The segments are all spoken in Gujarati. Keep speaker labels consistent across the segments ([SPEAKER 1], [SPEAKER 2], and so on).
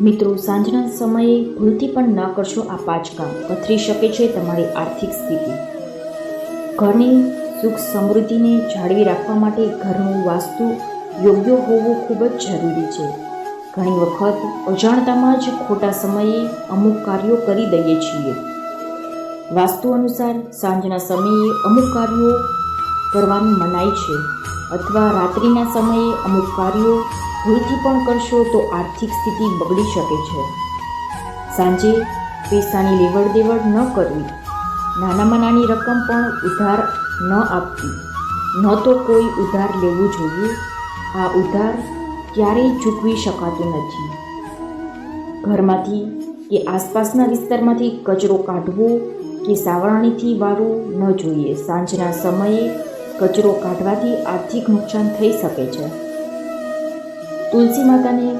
[SPEAKER 1] મિત્રો, સાંજના સમયે ભૂલથી પણ ન કરશો આ પાંચ કામ. પથરી શકે છે તમારી આર્થિક સ્થિતિ. ઘરની સુખ સમૃદ્ધિને જાળવી રાખવા માટે ઘરનું વાસ્તુ યોગ્ય હોવું ખૂબ જ જરૂરી છે. ઘણી વખત અજાણતામાં જ ખોટા સમયે અમુક કાર્યો કરી દઈએ છીએ. વાસ્તુ અનુસાર સાંજના સમયે અમુક કાર્યો કરવાની મનાઈ છે, અથવા રાત્રિના સમયે અમુક કાર્યો ભૂલથી પણ કરશો તો આર્થિક સ્થિતિ બગડી શકે છે. સાંજે પૈસાની લેવડ દેવડ ન કરવી. નાનામાં નાની રકમ પણ ઉધાર ન આપવી. ન તો કોઈ ઉધાર લેવું જોઈએ. આ ઉધાર ક્યારેય ચૂકવી શકાતું નથી. ઘરમાંથી કે આસપાસના વિસ્તારમાંથી કચરો કાઢવો કે સાવરણીથી વારવું ન જોઈએ. સાંજના સમયે કચરો કાઢવાથી આર્થિક નુકસાન થઈ શકે છે. તુલસી માતાને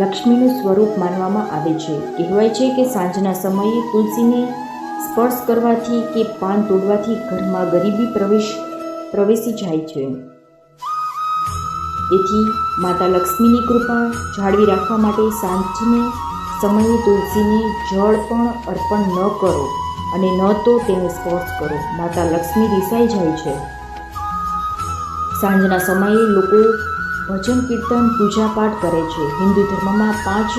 [SPEAKER 1] લક્ષ્મીનું સ્વરૂપ માનવામાં આવે છે. કહેવાય છે કે સાંજના સમયે તુલસીને સ્પર્શ કરવાથી કે પાન તોડવાથી ઘરમાં ગરીબી પ્રવેશ, પ્રવેશી જાય છે. તેથી માતા લક્ષ્મીની કૃપા જાળવી રાખવા માટે સાંજને સમયે તુલસીને જળ પણ અર્પણ ન કરો અને ન તો તેને સ્પર્શ કરો. માતા લક્ષ્મી રિસાઈ જાય છે. સાંજના સમયે લોકો ભજન, કીર્તન પૂજા પાઠ કરે છે. હિન્દુ ધર્મમાં પાંચ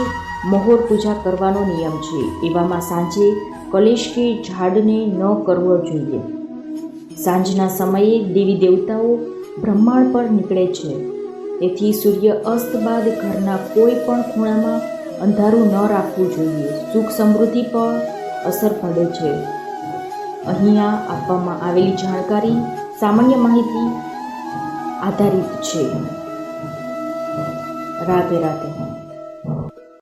[SPEAKER 1] મહોર પૂજા કરવાનો નિયમ છે. એવામાં સાંજે કલેશ કે ઝાડને ન કરવો જોઈએ. સાંજના સમયે દેવી દેવતાઓ બ્રહ્માંડ પર નીકળે છે. તેથી સૂર્ય અસ્ત બાદ ઘરના કોઈ પણ ખૂણામાં અંધારું ન રાખવું જોઈએ. સુખ સમૃદ્ધિ પર અસર પડે છે. અહીંયા આપવામાં આવેલી જાણકારી સામાન્ય માહિતી આધારિત છે. રાધે રાધે